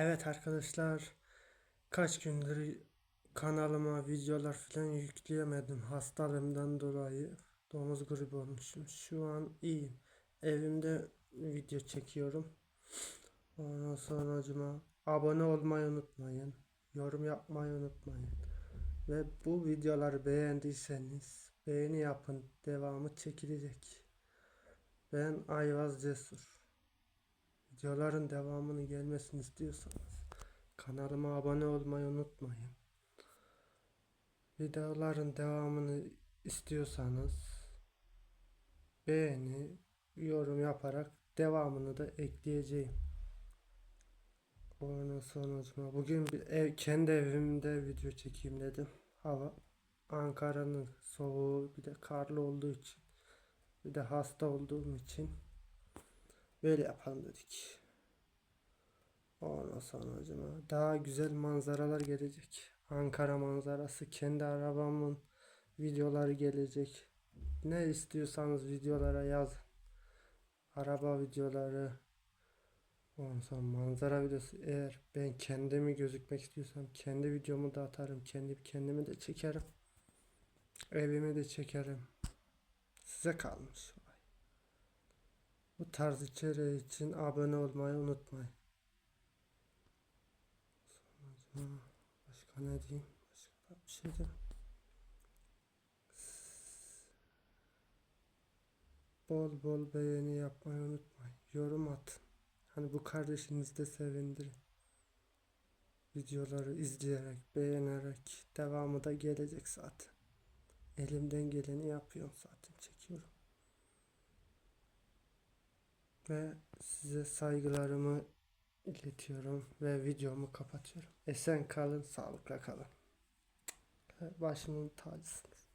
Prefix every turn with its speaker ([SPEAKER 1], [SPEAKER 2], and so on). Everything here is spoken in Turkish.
[SPEAKER 1] Evet arkadaşlar kaç gündür kanalıma videolar falan yükleyemedim. Hastalığımdan dolayı domuz gribi olmuşum. Şu an iyiyim. Evimde video çekiyorum. Ondan sonra cuma abone olmayı unutmayın yorum yapmayı unutmayın. Ve bu videoları beğendiyseniz beğeni yapın. Devamı çekilecek. Ben Ayvaz Cesur Videoların devamını gelmesini istiyorsanız kanalıma abone olmayı unutmayın. Videoların devamını istiyorsanız beğeni, yorum yaparak devamını da ekleyeceğim. Ondan sonucuma bugün bir ev, kendi evimde video çekeyim dedim. Hava Ankara'nın soğuğu bir de karlı olduğu için bir de hasta olduğum için Böyle yapalım dedik. Ondan sonra acaba daha güzel manzaralar gelecek. Ankara manzarası, kendi arabamın videoları gelecek. Ne istiyorsanız videolara yazın. Araba videoları, ondan sonra manzara videosu. Eğer ben kendimi gözükmek istiyorsam kendi videomu da atarım. Kendi kendimi de çekerim. Evimi de çekerim. Size kalmış. Bu tarz içeriği için abone olmayı unutmayın. Başka ne diyeyim? Başka bir şey de. Bol bol beğeni yapmayı unutmayın. Yorum atın. Hani bu kardeşinizi de sevindirin. Videoları izleyerek, beğenerek devamı da gelecek zaten. Elimden geleni yapıyorum zaten çekiyorum. Ve size saygılarımı iletiyorum ve videomu kapatıyorum. Esen kalın, sağlıkla kalın. Başımın tacısınız.